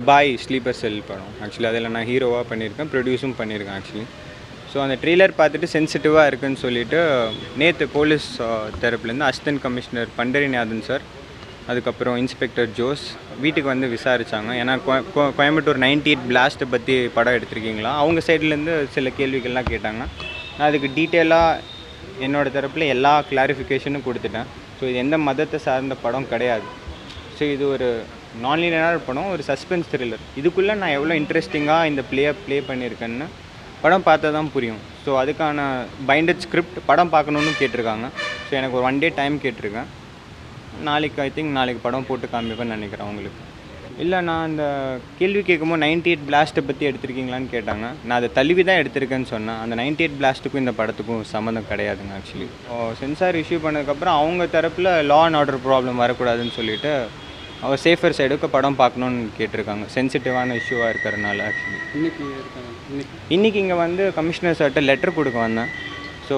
பாய் sleeper செல் படம். Actually அதில் நான் ஹீரோவாக பண்ணியிருக்கேன் ப்ரொடியூஸும் பண்ணியிருக்கேன் ஆக்சுவலி ஸோ அந்த ட்ரெய்லர் பார்த்துட்டு சென்சிட்டிவாக இருக்குன்னு சொல்லிட்டு நேற்று போலீஸ் uh, தரப்புலேருந்து அசிஸ்டன்ட் கமிஷனர் பண்டரிநாதன் சார் அதுக்கப்புறம் இன்ஸ்பெக்டர் ஜோஸ் வீட்டுக்கு வந்து விசாரித்தாங்க ஏன்னா கோயம்புத்தூர் நைன்டி எயிட் பிளாஸ்ட்டை பற்றி படம் எடுத்திருக்கீங்களா? அவங்க சைட்லேருந்து சில கேள்விகள்லாம் கேட்டாங்க. நான் அதுக்கு டீட்டெயிலாக என்னோடய தரப்பில் எல்லா கிளாரிஃபிகேஷனும் கொடுத்துட்டேன். ஸோ இது எந்த மதத்தை சார்ந்த படம் கிடையாது. ஸோ இது ஒரு நான் படம் ஒரு சஸ்பென்ஸ் த்ரில்லர் இதுக்குள்ளே நான் எவ்வளோ இன்ட்ரெஸ்டிங்காக இந்த பிளேயை ப்ளே பண்ணியிருக்கேன்னு படம் பார்த்தா தான் புரியும். ஸோ அதுக்கான பைண்டட் ஸ்கிரிப்ட் படம் பார்க்கணுன்னு கேட்டிருக்காங்க. ஸோ எனக்கு ஒரு ஒன் டே டைம் கேட்டிருக்கேன். நாளைக்கு ஐ திங்க் நாளைக்கு படம் போட்டு காமிப்பேன்னு நினைக்கிறேன் அவங்களுக்கு இல்லை நான் அந்த கேள்வி கேட்கும்போது நைன்டி எயிட் பிளாஸ்ட்டை பற்றி எடுத்திருக்கீங்களான்னு கேட்டாங்க. நான் அதை தழுவி தான் எடுத்திருக்கேன்னு சொன்னேன். அந்த நைன்டி எயிட் பிளாஸ்ட்டுக்கும் இந்த படத்துக்கும் சம்மந்தம் கிடையாதுங்க ஆக்சுவலி சென்சார் இஷ்யூ பண்ணதுக்கப்புறம் அவங்க தரப்பில் லா அண்ட் ஆர்டர் ப்ராப்ளம் வரக்கூடாதுன்னு சொல்லிட்டு அவர் சேஃபர் சைடுக்கு படம் பார்க்கணுன்னு கேட்டிருக்காங்க. சென்சிட்டிவான இஷ்யூவாக இருக்கிறனால ஆக்சுவலி இன்னைக்கு இன்றைக்கி இங்கே வந்து கமிஷனர் சார்கிட்ட லெட்டர் கொடுக்க வந்தேன். ஸோ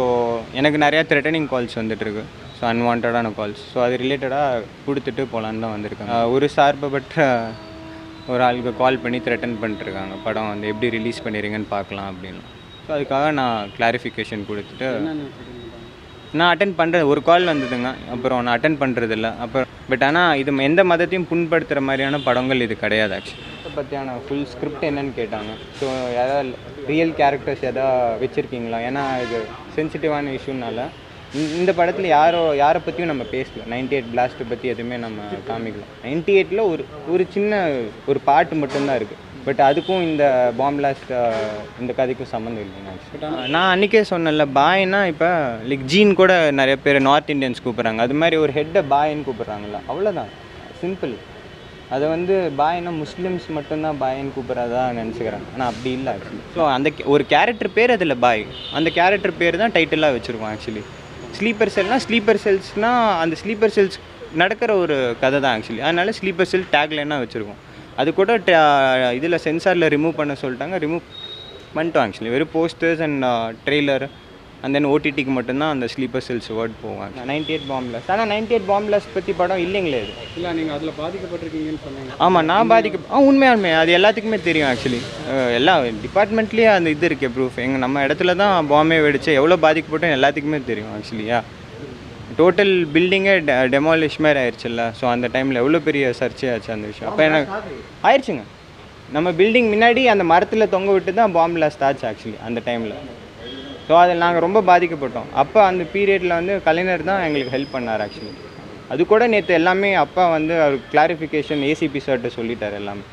எனக்கு நிறையா த்ரெட்டனிங் கால்ஸ் வந்துட்டுருக்கு. ஸோ அன்வான்டான கால்ஸ் ஸோ அது ரிலேட்டடாக கொடுத்துட்டு போகலான்னு தான் வந்திருக்கேன் ஆஹ் ஒரு சார்பப்பட்ட ஒரு ஆளுக்கு கால் பண்ணி த்ரெட்டன் பண்ணிட்டுருக்காங்க. படம் வந்து எப்படி ரிலீஸ் பண்ணிடுறீங்கன்னு பார்க்கலாம் அப்படின்னு ஸோ அதுக்காக நான் கிளாரிஃபிகேஷன் கொடுத்துட்டு நான் அட்டன் பண்ணுறது ஒரு கால் வந்ததுங்க. அப்புறம் நான் அட்டன் பண்ணுறதில்ல அப்புறம் பட் ஆனால் இது எந்த மதத்தையும் புண்படுத்துகிற மாதிரியான படங்கள் இது கிடையாது ஆக்சுவலி பற்றியான ஃபுல் ஸ்கிரிப்ட் என்னன்னு கேட்டாங்க. ஸோ ஏதாவது ரியல் கேரக்டர்ஸ் எதாவது வச்சுருக்கீங்களா? ஏன்னா இது சென்சிட்டிவான இஷ்யூனால இந்த படத்தில் யாரோ யாரை பற்றியும் நம்ம பேசல. நைன்டி எயிட் பிளாஸ்ட்டை பற்றி எதுவுமே நம்ம காமிக்கலாம் நைன்டி எயிட்டில் ஒரு ஒரு சின்ன ஒரு பாட்டு மட்டும்தான் இருக்குது பட் அதுக்கும் இந்த பாம் பிளாஸ்ட் uh, இந்த கதைக்கும் சம்மந்தம் இல்லைங்க நான் uh, அன்றைக்கே சொன்னேன்ல பாய்னா இப்போ லைக் ஜீன் கூட நிறைய பேர் நார்த் இந்தியன்ஸ் கூப்பிட்றாங்க. அது மாதிரி ஒரு ஹெட்டை பாயின்னு கூப்பிட்றாங்கல்ல அவ்வளோதான் சிம்பிள் அதை வந்து பாய்னா முஸ்லீம்ஸ் மட்டும்தான் பாயின்னு கூப்பிட்றதா நினச்சிக்கிறாங்க ஆனால் அப்படி இல்லை ஆக்சுவலி ஸோ அந்த கே- ஒரு கேரக்டர் பேர் அதில் பாய். அந்த கேரக்டர் பேர் தான் டைட்டிலாக வச்சுருக்கோம் ஆக்சுவலி ஸ்லீப்பர் செல்னால் ஸ்லீப்பர் செல்ஸ்னால் அந்த ஸ்லீப்பர் செல்ஸ் நடக்கிற ஒரு கதை தான் ஆக்சுவலி அதனால ஸ்லீப்பர் செல் டேக்லைனாக வச்சுருக்கோம். அது கூட இதில் சென்சாரில் ரிமூவ் பண்ண சொல்லிட்டாங்க. ரிமூவ் பண்ணிட்டோம் ஆக்சுவலி வெறும் posters and trailer and then ஓடிடிக்கு மட்டும்தான் அந்த ஸ்லீப்பர் செல்ஸ் வேர்ட் போவாங்க. நைன்டி எயிட் பாம்பிளஸ் ஆனால் நைன்டி எயிட் பாம்பிளஸ் பற்றி படம் இல்லைங்களே இது? இல்லை நீங்கள் அதில் பாதிக்கப்பட்டிருக்கீங்கன்னு சொன்னீங்க. ஆமாம் நான் பாதிக்க ஆ உண்மையாலுமே அது எல்லாத்துக்குமே தெரியும் ஆக்சுவலி எல்லா டிபார்ட்மெண்ட்லேயே அந்த இது இருக்கே ப்ரூஃப் எங்கள் நம்ம இடத்துல தான் பாம்பே வெடிச்சு எவ்வளோ பாதிக்கப்பட்டோம் எல்லாத்துக்குமே தெரியும் ஆக்சுவலியா டோட்டல் பில்டிங்கே டெமாலிஷ் மாதிரி ஆயிடுச்சுல்ல ஸோ அந்த டைமில் எவ்வளோ பெரிய சர்ச்சை ஆச்சு அந்த விஷயம். அப்போ எனக்கு ஆயிடுச்சுங்க நம்ம பில்டிங் முன்னாடி அந்த மரத்தில் தொங்க விட்டு தான் பாம்பு லாஸ்ட் ஆச்சு ஆக்சுவலி அந்த டைமில் ஸோ அதில் நாங்கள் ரொம்ப பாதிக்கப்பட்டோம். அப்போ அந்த பீரியடில் வந்து கலைஞர் தான் எங்களுக்கு ஹெல்ப் பண்ணார் ஆக்சுவலி அது கூட நேற்று எல்லாமே அப்பா வந்து அவர் கிளாரிஃபிகேஷன் ஏசிபி சார்ட்ட சொல்லிட்டார் எல்லாமே.